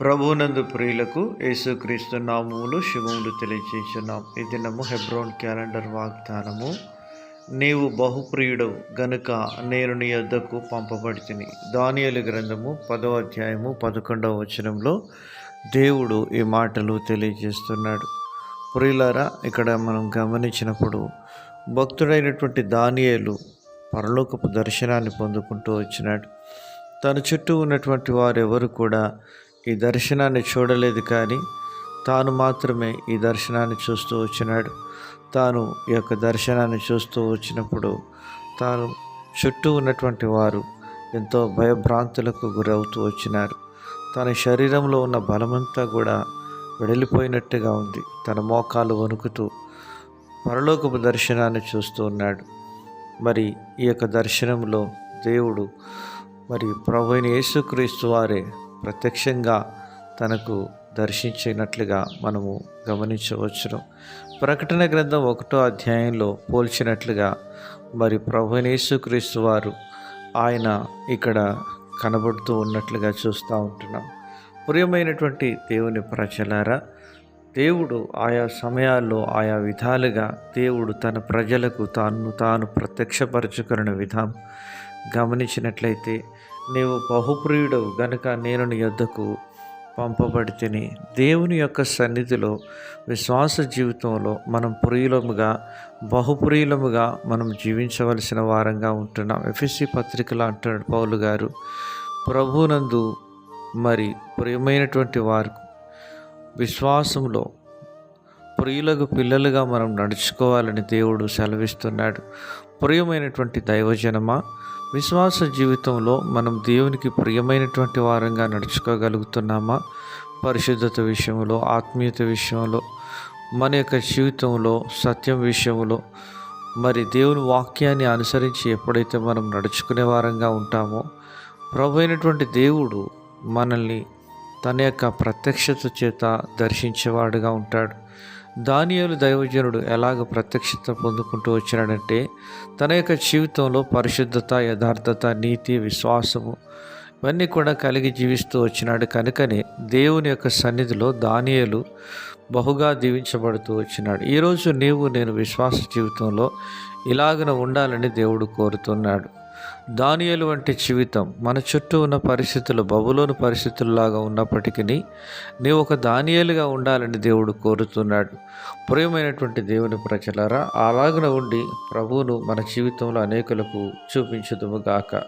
ప్రభునందు ప్రియులకు యేసుక్రీస్తు నామములు శుభములు తెలియచేస్తున్నాం. ఈ దినము హెబ్రోన్ క్యాలెండర్ వాగ్దానము. నీవు బహుప్రియుడు గనుక నేను నీ యొద్దకు పంపబడితిని. దానియలు గ్రంథము పదవ అధ్యాయము పదకొండవ వచనంలో దేవుడు ఈ మాటలు తెలియజేస్తున్నాడు. ప్రియులారా ఇక్కడ మనం గమనించినప్పుడు భక్తుడైనటువంటి దానియలు పరలోకపు దర్శనాన్ని పొందుకుంటూ వచ్చినాడు. తన చుట్టూ ఉన్నటువంటి వారెవరు కూడా ఈ దర్శనాన్ని చూడలేదు కానీ తాను మాత్రమే ఈ దర్శనాన్ని చూస్తూ వచ్చినాడు. తాను ఈ యొక్క దర్శనాన్ని చూస్తూ వచ్చినప్పుడు తాను చుట్టూ ఉన్నటువంటి వారు ఎంతో భయభ్రాంతులకు గురవుతూ వచ్చినారు. తన శరీరంలో ఉన్న బలమంతా కూడా వెడలిపోయినట్టుగా ఉంది. తన మోకాలు వణుకుతూ పరలోకపు దర్శనాన్ని చూస్తూ ఉన్నాడు. మరి ఈ యొక్క దర్శనంలో దేవుడు మరి ప్రభుని యేసుక్రీస్తు వారే ప్రత్యక్షంగా తనకు దర్శించినట్లుగా మనము గమనించవచ్చును. ప్రకటన గ్రంథం ఒకటో అధ్యాయంలో పోల్చినట్లుగా మరి ప్రభునేసుక్రీస్తు వారు ఆయన ఇక్కడ కనబడుతూ ఉన్నట్లుగా చూస్తూ ఉంటున్నాం. ప్రియమైనటువంటి దేవుని ప్రజలారా దేవుడు ఆయా సమయాల్లో ఆయా విధాలుగా దేవుడు తన ప్రజలకు తాను తాను ప్రత్యక్షపరచుకున్న విధానం గమనించినట్లయితే నీవు బహుప్రియుడవు గనుక నేను నీ యొద్దకు పంపబడితేని. దేవుని యొక్క సన్నిధిలో విశ్వాస జీవితంలో మనం ప్రియులముగా బహుప్రియులముగా మనం జీవించవలసిన వారంగా ఉంటున్నాం. ఎఫ్ఎస్సి పత్రికలో అంటున్నాడు పౌలు గారు ప్రభునందు మరి ప్రియమైనటువంటి వారు విశ్వాసంలో ప్రియులకు పిల్లలుగా మనం నడుచుకోవాలని దేవుడు సెలవిస్తున్నాడు. ప్రియమైనటువంటి దైవజనమా విశ్వాస జీవితంలో మనం దేవునికి ప్రియమైనటువంటి వారంగా నడుచుకోగలుగుతున్నామా? పరిశుద్ధత విషయంలో ఆత్మీయత విషయంలో మన యొక్క జీవితంలో సత్యం విషయంలో మరి దేవుని వాక్యాన్ని అనుసరించి ఎప్పుడైతే మనం నడుచుకునే వారంగా ఉంటామో ప్రభు అయినటువంటి దేవుడు మనల్ని తన యొక్క ప్రత్యక్షత చేత దర్శించేవాడుగా ఉంటాడు. దానియాలు దైవజనుడు ఎలాగ ప్రత్యక్షత పొందుకుంటూ వచ్చినాడంటే తన యొక్క జీవితంలో పరిశుద్ధత యథార్థత నీతి విశ్వాసము ఇవన్నీ కూడా కలిగి జీవిస్తూ వచ్చినాడు. కనుకనే దేవుని యొక్క సన్నిధిలో దానియలు బహుగా దీవించబడుతూ వచ్చినాడు. ఈరోజు నీవు నేను విశ్వాస జీవితంలో ఇలాగన ఉండాలని దేవుడు కోరుతున్నాడు. దానియలు వంటి జీవితం మన చుట్టూ ఉన్న పరిస్థితులు బబులోని పరిస్థితుల్లాగా ఉన్నప్పటికీ నీవు ఒక దానియలుగా ఉండాలని దేవుడు కోరుతున్నాడు. ప్రియమైనటువంటి దేవుని ప్రజలారా అలాగున ఉండి ప్రభువును మన జీవితంలో అనేకులకు చూపించుదుముగాక